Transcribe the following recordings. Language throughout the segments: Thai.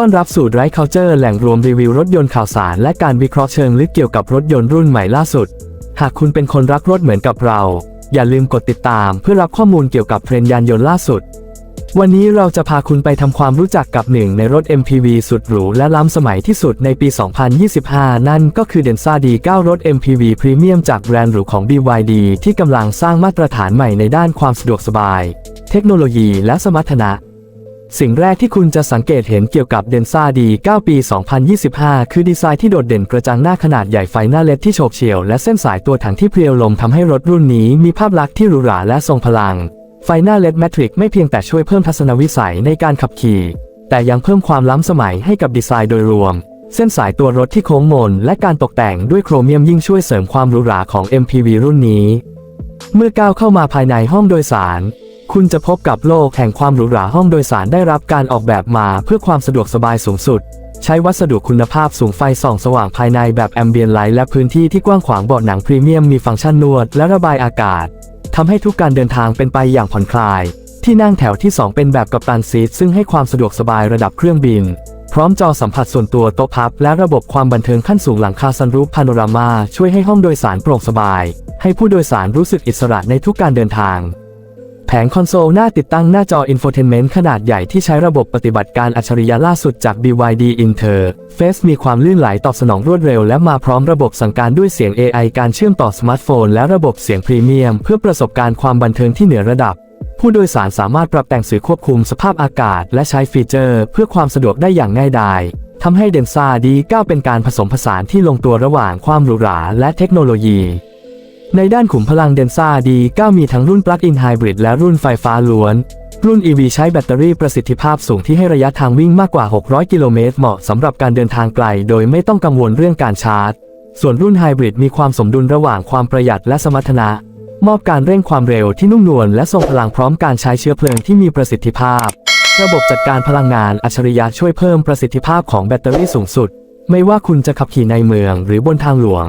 ต้อนรับสู่ไรเคาเจอร์แหล่งรวมรีวิวรถยนต์ข่าวสาร และการวิเคราะห์เชิงลึกเกี่ยวกับรถยนต์รุ่นใหม่ล่าสุด หากคุณเป็นคนรักรถเหมือนกับเรา อย่าลืมกดติดตามเพื่อรับข้อมูลเกี่ยวกับเทรนด์ยานยนต์ล่าสุด วันนี้เราจะพาคุณไปทำความรู้จักกับหนึ่งในรถ MPV สุดหรูและล้ำสมัยที่สุดในปี 2025 นั่นก็คือ Denza D9 รถ MPV พรีเมียมจากแบรนด์หรูของ BYD ที่กำลังสร้างมาตรฐานใหม่ในด้านความสะดวกสบาย เทคโนโลยีและสมรรถนะ สิ่งแรกที่คุณจะสังเกตเห็นเกี่ยวกับ Denza D9 ปี 2025 คือดีไซน์ที่โดดเด่นกระจังหน้าขนาดใหญ่ไฟหน้าเล็ดที่โฉบเฉี่ยวและเส้นสายตัวถังที่เพรียวลมทำให้รถรุ่นนี้มีภาพลักษณ์ที่หรูหราและทรงพลัง ไฟหน้าเลดแมทริกไม่เพียงแต่ช่วยเพิ่มทัศนวิสัยในการขับขี่ แต่ยังเพิ่มความล้ำสมัยให้กับดีไซน์โดยรวม เส้นสายตัวรถที่โค้งมนและการตกแต่งด้วยโครเมียมยิ่งช่วยเสริมความหรูหราของ MPV รุ่นนี้ เมื่อก้าวเข้ามาภายในห้องโดยสาร คุณจะพบกับโลกแห่งความหรูหราห้องโดยสารได้รับการออกแบบมาเพื่อความสะดวกสบายสูงสุด ใช้วัสดุคุณภาพสูงไฟส่องสว่างภายในแบบแอมเบียนไลท์และพื้นที่ที่กว้างขวางเบาะหนังพรีเมียมมีฟังก์ชันนวดและระบายอากาศทำให้ทุกการเดินทางเป็นไปอย่างผ่อนคลาย ที่นั่งแถวที่ 2 เป็นแบบกัปตันซีทซึ่งให้ความสะดวกสบายระดับเครื่องบิน พร้อมจอสัมผัสส่วนตัวโต๊ะพับ และระบบความบันเทิงขั้นสูงหลังคาซันรูฟพาโนรามาช่วยให้ห้องโดยสารโปร่งสบาย ให้ผู้โดยสารรู้สึกอิสระในทุกการเดินทาง แผงคอนโซลหน้าติดตั้งหน้าจออินโฟเทนเมนต์ขนาดใหญ่ที่ใช้ระบบปฏิบัติการอัจฉริยะล่าสุดจาก BYD Interface มีความลื่นไหลตอบสนองรวดเร็ว และมาพร้อมระบบสั่งการด้วยเสียง AI การเชื่อมต่อสมาร์ทโฟน และระบบเสียงพรีเมียม เพื่อประสบการณ์ความบันเทิงที่เหนือระดับ ผู้โดยสารสามารถปรับแต่งสื่อควบคุมสภาพอากาศ และใช้ฟีเจอร์ เพื่อความสะดวกได้อย่างง่ายดายทำให้เดนซ่าดีก้าเป็นการผสมผสานที่ลงตัวระหว่างความหรูหราและเทคโนโลยี ในด้านขุมพลังเดนซ่าดี9มีทั้งรุ่นปลั๊กอินไฮบริดและรุ่นไฟฟ้าล้วน รุ่น EV ใช้แบตเตอรี่ประสิทธิภาพสูงที่ให้ระยะทางวิ่งมากกว่า 600 กิโลเมตรเหมาะสำหรับการเดินทางไกล โดยไม่ต้องกังวลเรื่องการชาร์จ ส่วนรุ่นไฮบริดมีความสมดุลระหว่างความประหยัดและสมรรถนะ มอบการเร่งความเร็วที่นุ่มนวลและทรงพลังพร้อมการใช้เชื้อเพลิงที่มีประสิทธิภาพ ระบบจัดการพลังงานอัจฉริยะช่วยเพิ่มประสิทธิภาพของแบตเตอรี่สูงสุด ไม่ว่าคุณจะขับขี่ในเมืองหรือบนทางหลวง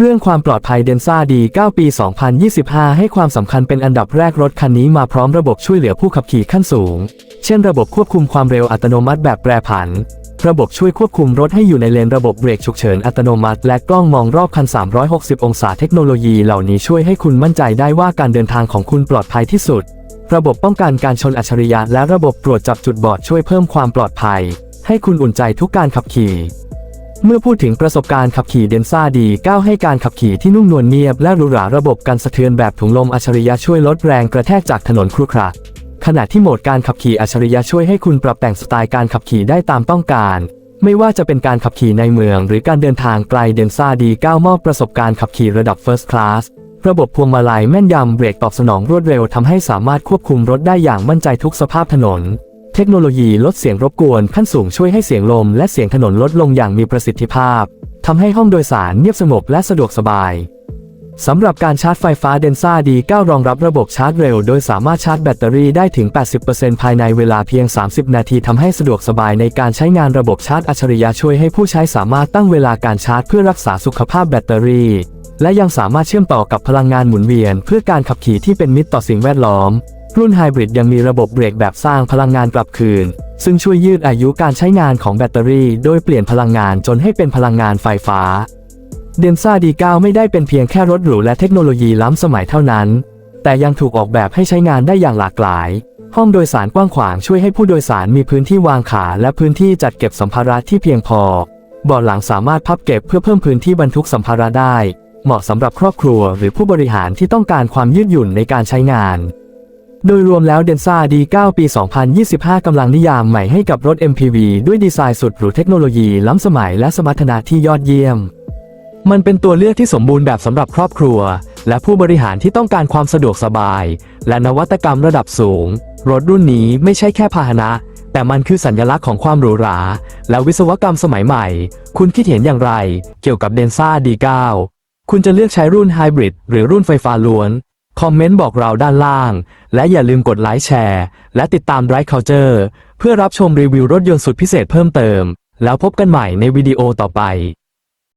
เรื่องความปลอดภัยเดนซ่าดี 9 ปี 2025 ให้ความสำคัญเป็นอันดับแรกรถคันนี้มาพร้อมระบบช่วยเหลือผู้ขับขี่ขั้นสูง เช่นระบบควบคุมความเร็วอัตโนมัติแบบแปรผัน ระบบช่วยควบคุมรถให้อยู่ในเลนระบบเบรกฉุกเฉินอัตโนมัติ และกล้องมองรอบคัน 360 องศาเทคโนโลยีเหล่านี้ช่วยให้คุณมั่นใจได้ว่าการเดินทางของคุณปลอดภัยที่สุด ระบบป้องกันการชนอัจฉริยะและระบบตรวจจับจุดบอดช่วยเพิ่มความปลอดภัย ให้คุณอุ่นใจทุกการขับขี่ เมื่อพูดถึงประสบการณ์ขับขี่เดนซ่าดีก้าวให้การขับขี่ที่นุ่มนวลเนียบและหรูหราระบบการสะเทือนแบบถุงลมอัจฉริยะช่วยลดแรงกระแทกจากถนนครุขระขณะที่โหมดการขับขี่อัจฉริยะช่วยให้คุณปรับแต่งสไตล์การขับขี่ได้ตามต้องการ ไม่ว่าจะเป็นการขับขี่ในเมือง หรือการเดินทางไกลเดนซ่าดีก้าวมอบประสบการณ์ขับขี่ระดับ First Class ระบบพวงมาลัยแม่นยำเบรกตอบสนองรวดเร็วทำให้สามารถควบคุมรถได้อย่างมั่นใจทุกสภาพถนน เทคโนโลยีลดเสียงรบกวนขั้นสูงช่วยให้เสียงลมและเสียงถนนลดลงอย่างมีประสิทธิภาพทำให้ห้องโดยสารเงียบสงบและสะดวกสบายสำหรับการชาร์จไฟฟ้าเดนซ่าดี9รองรับระบบชาร์จเร็ว โดยสามารถชาร์จแบตเตอรี่ได้ถึง 80%ภายในเวลาเพียง 30 นาทีทำให้สะดวกสบายในการใช้งานระบบชาร์จอัจฉริยะช่วยให้ผู้ใช้สามารถตั้งเวลาการชาร์จเพื่อรักษาสุขภาพแบตเตอรี่ และยังสามารถเชื่อมต่อกับพลังงานหมุนเวียน เพื่อการขับขี่ที่เป็นมิตรต่อสิ่งแวดล้อม รุ่นไฮบริดยังมีระบบเบรกแบบสร้างพลังงานกลับคืน ซึ่งช่วยยืดอายุการใช้งานของแบตเตอรี่ โดยเปลี่ยนพลังงานจนให้เป็นพลังงานไฟฟ้าเดนซ่าดี9ไม่ได้เป็นเพียงแค่รถหรูและเทคโนโลยีล้ำสมัยเท่านั้น แต่ยังถูกออกแบบให้ใช้งานได้อย่างหลากหลาย ห้องโดยสารกว้างขวางช่วยให้ผู้โดยสารมีพื้นที่วางขา และพื้นที่จัดเก็บสัมภาระที่เพียงพอเบาะหลังสามารถพับเก็บเพื่อเพิ่มพื้นที่บรรทุกสัมภาระได้ เหมาะสำหรับครอบครัวหรือผู้บริหารที่ต้องการความยืดหยุ่นในการใช้งาน โดยรวมแล้วเดนซ่าดี9ปี 2025 กำลังนิยามใหม่ให้กับรถ MPV ด้วยดีไซน์สุดหรูเทคโนโลยีล้ำสมัยและสมรรถนะที่ยอดเยี่ยม มันเป็นตัวเลือกที่สมบูรณ์แบบสำหรับครอบครัว และผู้บริหารที่ต้องการความสะดวกสบาย และนวัตกรรมระดับสูง รถรุ่นนี้ไม่ใช่แค่พาหนะแต่มันคือสัญลักษณ์ของความหรูหรา และวิศวกรรมสมัยใหม่ คุณคิดเห็นอย่างไร เกี่ยวกับเดนซ่า D9 คุณจะเลือกใช้รุ่นไฮบริดหรือรุ่นไฟฟ้าล้วน คอมเมนต์บอกเราด้านล่าง และอย่าลืมกดไลค์แชร์ และติดตาม Bright Culture เพื่อรับชมรีวิวรถยนต์สุดพิเศษเพิ่มเติม แล้วพบกันใหม่ในวิดีโอต่อไป